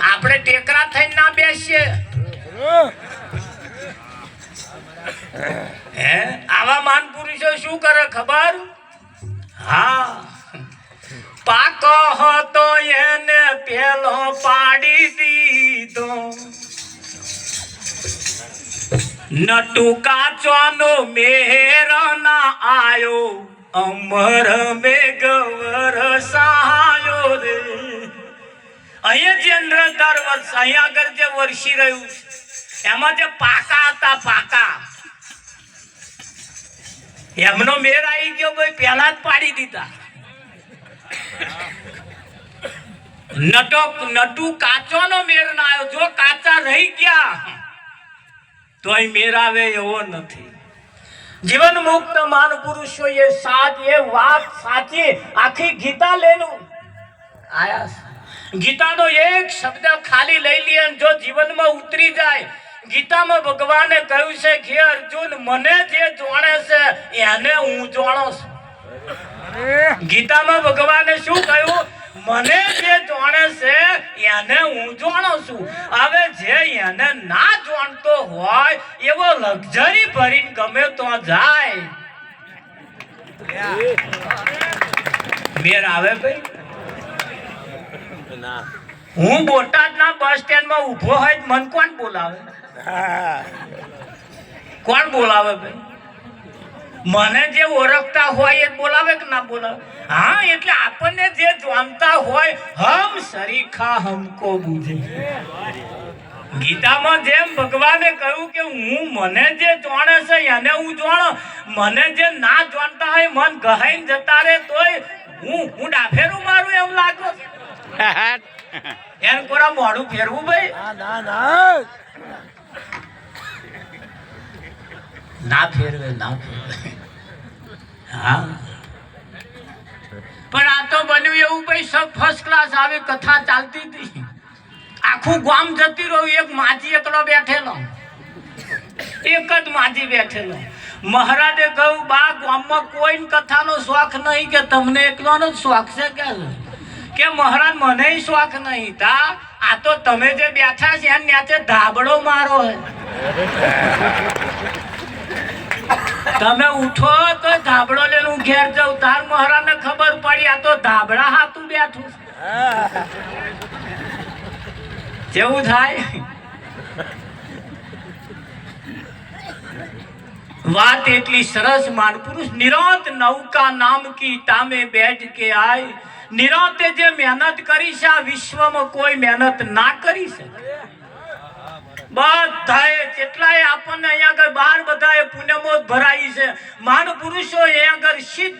આપણે ટેકરા થઈને ના બેસીએ. હે? આવા માન પુરુષો શું કરે ખબર? હા. પાકો હતો એને પેલો પાડી દીધો. નટુ કાચવાનો મેર ના આયો અમર મેઘવર અહીંયા જે અંદ્ર દર વર્ષ અહીંયા આગળ જે વર્ષી રહ્યું એમાં જે પાકા હતા, પાકા. એમનો મેર આવી ગયો, ભાઈ, પહેલા જ પાડી દીધા. નટો નટુ કાચોનો મેર ના આવ્યો. જો કાચા રહી ગયા, તોય મેર આવે એવો નથી. જીવન મુક્ત માન પુરુષો એ સાચ એ વાત સાચી આખી ગીતા લેનું આયા. ગીતાનો એક શબ્દ ખાલી લઈ અને જો જીવનમાં ઉતરી જાય, ગીતામાં ભગવાને કહ્યું છે કે અર્જુન, મને જે જોણે છે, એને હું જોણો છું. ગીતામાં ભગવાને શું કહ્યું? મને જે જોણે છે, એને હું જોણો છું. હવે જે એને ના જોણતો હોય, એવો લક્ઝરી ભરીને ગમે તો જાય. મેર આવે ભાઈ? હું બોટાદના બસ સ્ટેન્ડમાં ઊભો હોય મન કોણ બોલાવે? કોણ બોલાવે ભાઈ? મને જે ઓળખતા હોય એ બોલાવે કે ના બોલાવે? હા, એટલે આપણને જે જાણતા હોય, હમ સરીખા હમકો બુધે. ગીતામાં જેમ ભગવાને કહ્યું કે હું મને જે જાણે છે એને હું જાણો, મને જે ના જાણતા હોય મન ગહાઈ જતા રહે તોય હું હું ડાફેરું મારું એમ લાગો. એને કોરા મોઢું ફેરવું ભાઈ. ના ફેરવે ના ફેરવે. હા. પણ આ તો બન્યું એવું ભાઈ સબ ફર્સ્ટ ક્લાસ આવી કથા ચાલતી હતી. આખું ગામ જતી રહ્યું એક માજી એકલો બેઠેલો. એક જ માજી બેઠેલો. મહારાજે કહ્યું બા ગામમાં કોઈ કથાનો શોખ નહીં કે તમને એકલોનો જ શોખ છે કે કે મહારાજ, મને શોખ નહીં તા. આ તો તમે જે બેઠા છે એમ ધાબડો મારો તમે ઉઠો તો ધાબળો લઈને હું ઘેર જાઉં. તાર મહારાજને ખબર પડી, આ તો ધાબળા હાથું બેઠું જેવું થાય. વાત એટલી સરસ, માન પુરુષ, નિરાંત નૌકા નામ કી તામે બેઠ કે આય. નિરાંતે જે મહેનત કરી છે, આ વિશ્વમાં કોઈ મહેનત ના કરી શકે. બધાએ, જેટલાએ આપણને અહીંયા આગળ બાર બધાએ પુણ્યમોત ભરાઈ છે. માન પુરુષો અહીંયા આગળ સિદ્ધ